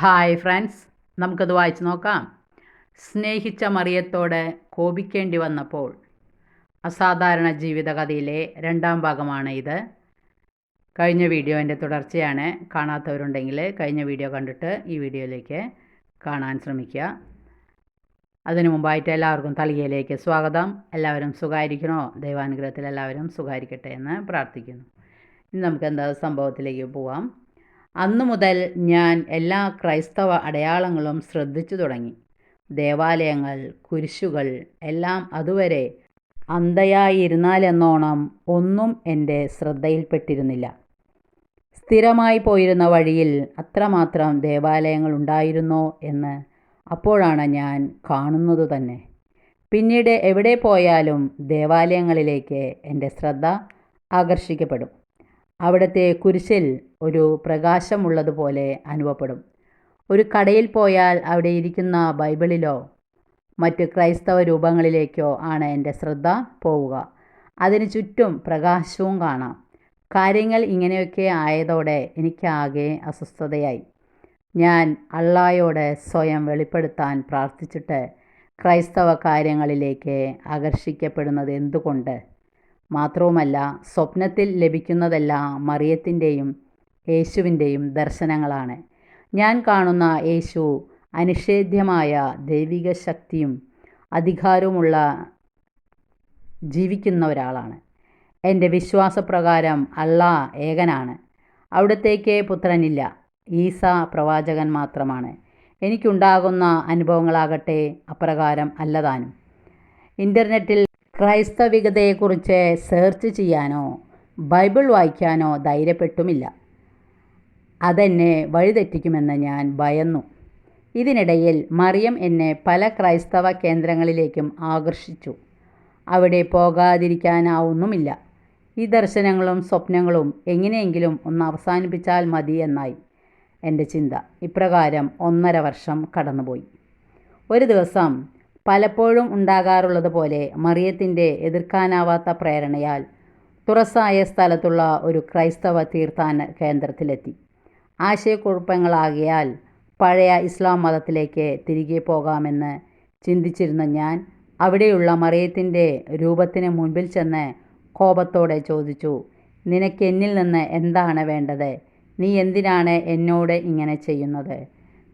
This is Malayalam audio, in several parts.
ഹായ് ഫ്രണ്ട്സ് നമുക്കത് വായിച്ചു നോക്കാം. സ്നേഹിച്ച മറിയത്തോട് കോപിക്കേണ്ടി വന്നപ്പോൾ അസാധാരണ ജീവിതകഥയിലെ രണ്ടാം ഭാഗമാണ് ഇത്. കഴിഞ്ഞ വീഡിയോന്റെ തുടർച്ചയാണ്. കാണാത്തവരുണ്ടെങ്കിൽ കഴിഞ്ഞ വീഡിയോ കണ്ടിട്ട് ഈ വീഡിയോയിലേക്ക് കാണാൻ ശ്രമിക്കുക. അതിനു മുമ്പായിട്ട് എല്ലാവർക്കും തളികയിലേക്ക് സ്വാഗതം. എല്ലാവരും സുഖമായിരിക്കണോ ദൈവാനുഗ്രഹത്തിൽ എല്ലാവരും സുഖമായിരിക്കട്ടെ എന്ന് പ്രാർത്ഥിക്കുന്നു. ഇനി നമുക്ക് എന്താ സംഭവത്തിലേക്ക് പോവാം. അന്നു മുതൽ ഞാൻ എല്ലാ ക്രൈസ്തവ അടയാളങ്ങളും ശ്രദ്ധിച്ചു തുടങ്ങി. ദേവാലയങ്ങൾ കുരിശുകൾ എല്ലാം അതുവരെ അന്ധയായിരുന്നാലെന്നോണം ഒന്നും എന്റെ ശ്രദ്ധയിൽപ്പെട്ടിരുന്നില്ല. സ്ഥിരമായി പോയിരുന്ന വഴിയിൽ അത്രമാത്രം ദേവാലയങ്ങൾ ഉണ്ടായിരുന്നോ എന്ന് അപ്പോഴാണ് ഞാൻ കാണുന്നത് തന്നെ. പിന്നീട് എവിടെ പോയാലും ദേവാലയങ്ങളിലേക്ക് എന്റെ ശ്രദ്ധ ആകർഷിക്കപ്പെടും. അവിടുത്തെ കുരിശിൽ ഒരു പ്രകാശമുള്ളതുപോലെ അനുഭവപ്പെടും. ഒരു കടയിൽ പോയാൽ അവിടെ ഇരിക്കുന്ന ബൈബിളിലോ മറ്റ് ക്രൈസ്തവ രൂപങ്ങളിലേക്കോ ആണ് എന്റെ ശ്രദ്ധ പോവുക. അതിന് ചുറ്റും പ്രകാശവും കാണാം. കാര്യങ്ങൾ ഇങ്ങനെയൊക്കെ ആയതോടെ എനിക്കാകെ അസ്വസ്ഥതയായി. ഞാൻ അള്ളായോട് സ്വയം വെളിപ്പെടുത്താൻ പ്രാർത്ഥിച്ചിട്ട് ക്രൈസ്തവ കാര്യങ്ങളിലേക്ക് ആകർഷിക്കപ്പെടുന്നത് എന്തുകൊണ്ട്? മാത്രവുമല്ല സ്വപ്നത്തിൽ ലഭിക്കുന്നതെല്ലാം മറിയത്തിന്റെയും യേശുവിന്റെയും ദർശനങ്ങളാണ്. ഞാൻ കാണുന്ന യേശു അനിഷേധ്യമായ ദൈവിക ശക്തിയും അധികാരവുമുള്ള ജീവിക്കുന്ന ഒരാളാണ്. എന്റെ വിശ്വാസപ്രകാരം അള്ളാ ഏകനാണ്. അവിടത്തേക്ക് പുത്രനില്ല ഈസ പ്രവാചകൻ മാത്രമാണ്. എനിക്കുണ്ടാകുന്ന അനുഭവങ്ങളാകട്ടെ അപ്രകാരം അല്ലതാനും ഇന്റർനെറ്റിൽ ക്രൈസ്തവികതയെക്കുറിച്ച് സെർച്ച് ചെയ്യാനോ ബൈബിൾ വായിക്കാനോ ധൈര്യപ്പെട്ടുമില്ല. അതെന്നെ വഴിതെറ്റിക്കുമെന്ന് ഞാൻ ഭയന്നു. ഇതിനിടയിൽ മറിയം എന്നെ പല ക്രൈസ്തവ കേന്ദ്രങ്ങളിലേക്കും ആകർഷിച്ചു. അവിടെ പോകാതിരിക്കാനാവുന്നുമില്ല. ഈ ദർശനങ്ങളും സ്വപ്നങ്ങളും എങ്ങനെയെങ്കിലും ഒന്ന് അവസാനിപ്പിച്ചാൽ മതി എന്നായി എന്റെ ചിന്ത. ഇപ്രകാരം ഒന്നര വർഷം കടന്നുപോയി. ഒരു ദിവസം പലപ്പോഴും ഉണ്ടാകാറുള്ളത് പോലെ മറിയത്തിന്റെ എതിർക്കാനാവാത്ത പ്രേരണയാൽ തുറസായ സ്ഥലത്തുള്ള ഒരു ക്രൈസ്തവ തീർത്ഥാന കേന്ദ്രത്തിലെത്തി. ആശയക്കുഴപ്പങ്ങളാകിയാൽ പഴയ ഇസ്ലാം മതത്തിലേക്ക് തിരികെ പോകാമെന്ന് ചിന്തിച്ചിരുന്ന ഞാൻ അവിടെയുള്ള മറിയത്തിന്റെ രൂപത്തിന് മുൻപിൽ ചെന്ന് കോപത്തോടെ ചോദിച്ചു നിനക്ക് എന്നിൽ നിന്ന് എന്താണ് വേണ്ടത്? നീ എന്തിനാണ് എന്നോട് ഇങ്ങനെ ചെയ്യുന്നത്?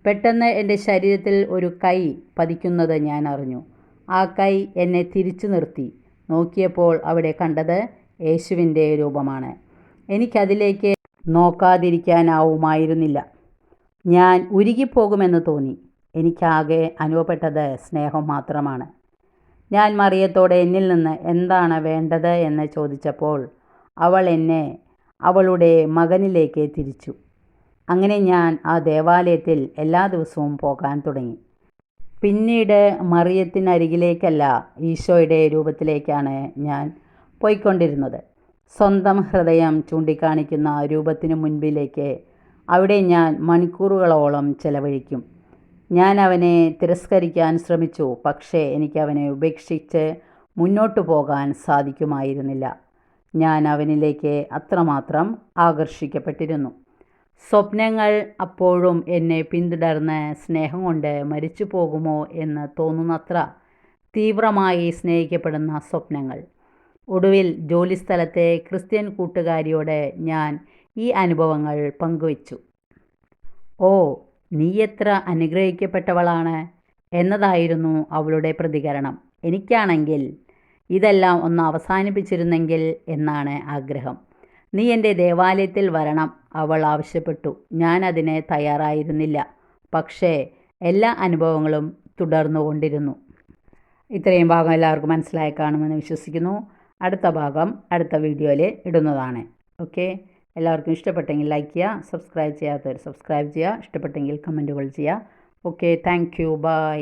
പെട്ടെന്ന് എന്റെ ശരീരത്തിൽ ഒരു കൈ പതിക്കുന്നത് ഞാൻ അറിഞ്ഞു. ആ കൈ എന്നെ തിരിച്ചു നിർത്തി. നോക്കിയപ്പോൾ അവിടെ കണ്ടത് യേശുവിന്റെ രൂപമാണ്. എനിക്കതിലേക്ക് നോക്കാതിരിക്കാനാവുമായിരുന്നില്ല. ഞാൻ ഉരുകിപ്പോകുമെന്ന് തോന്നി. എനിക്കാകെ അനുഭവപ്പെട്ടത് സ്നേഹം മാത്രമാണ്. ഞാൻ മറിയത്തോടെ എന്നിൽ നിന്ന് എന്താണ് വേണ്ടത് എന്ന് ചോദിച്ചപ്പോൾ അവൾ എന്നെ അവളുടെ മകനിലേക്ക് തിരിച്ചു. അങ്ങനെ ഞാൻ ആ ദേവാലയത്തിൽ എല്ലാ ദിവസവും പോകാൻ തുടങ്ങി. പിന്നീട് മറിയത്തിനരികിലേക്കല്ല ഈശോയുടെ രൂപത്തിലേക്കാണ് ഞാൻ പോയിക്കൊണ്ടിരുന്നത്. സ്വന്തം ഹൃദയം ചൂണ്ടിക്കാണിക്കുന്ന രൂപത്തിനു മുൻപിലേക്ക് അവിടെ ഞാൻ മണിക്കൂറുകളോളം ചെലവഴിക്കും. ഞാൻ അവനെ തിരസ്കരിക്കാൻ ശ്രമിച്ചു പക്ഷേ എനിക്ക് അവനെ ഉപേക്ഷിച്ച് മുന്നോട്ടു പോകാൻ സാധിക്കുമായിരുന്നില്ല. ഞാൻ അവനിലേക്ക് അത്രമാത്രം ആകർഷിക്കപ്പെട്ടിരുന്നു. സ്വപ്നങ്ങൾ അപ്പോഴും എന്നെ പിന്തുടർന്ന് സ്നേഹം കൊണ്ട് മരിച്ചു പോകുമോ എന്ന് തോന്നുന്നത്ര തീവ്രമായി സ്നേഹിക്കപ്പെടുന്ന സ്വപ്നങ്ങൾ. ഒടുവിൽ ജോലിസ്ഥലത്തെ ക്രിസ്ത്യൻ കൂട്ടുകാരിയോട് ഞാൻ ഈ അനുഭവങ്ങൾ പങ്കുവച്ചു. ഓ നീ എത്ര അനുഗ്രഹിക്കപ്പെട്ടവളാണ് എന്നതായിരുന്നു അവളുടെ പ്രതികരണം. എനിക്കാണെങ്കിൽ ഇതെല്ലാം ഒന്ന് അവസാനിപ്പിച്ചിരുന്നെങ്കിൽ എന്നാണ് ആഗ്രഹം. നീ എന്റെ ദേവാലയത്തിൽ വരണം. അവൾ ആവശ്യപ്പെട്ടു. ഞാൻ അതിന് തയ്യാറായിരുന്നില്ല. പക്ഷേ എല്ലാ അനുഭവങ്ങളും തുടർന്നുകൊണ്ടിരുന്നു ഇത്രയും ഭാഗം എല്ലാവർക്കും മനസ്സിലായി കാണുമെന്ന് വിശ്വസിക്കുന്നു. അടുത്ത ഭാഗം അടുത്ത വീഡിയോയിൽ ഇടുന്നതാണ്. ഓക്കെ? എല്ലാവർക്കും ഇഷ്ടപ്പെട്ടെങ്കിൽ ലൈക്ക് ചെയ്യുക സബ്സ്ക്രൈബ് ചെയ്യാത്തവർ സബ്സ്ക്രൈബ് ചെയ്യുക ഇഷ്ടപ്പെട്ടെങ്കിൽ കമന്റുകൾ ചെയ്യുക. Okay thank you. ബൈ.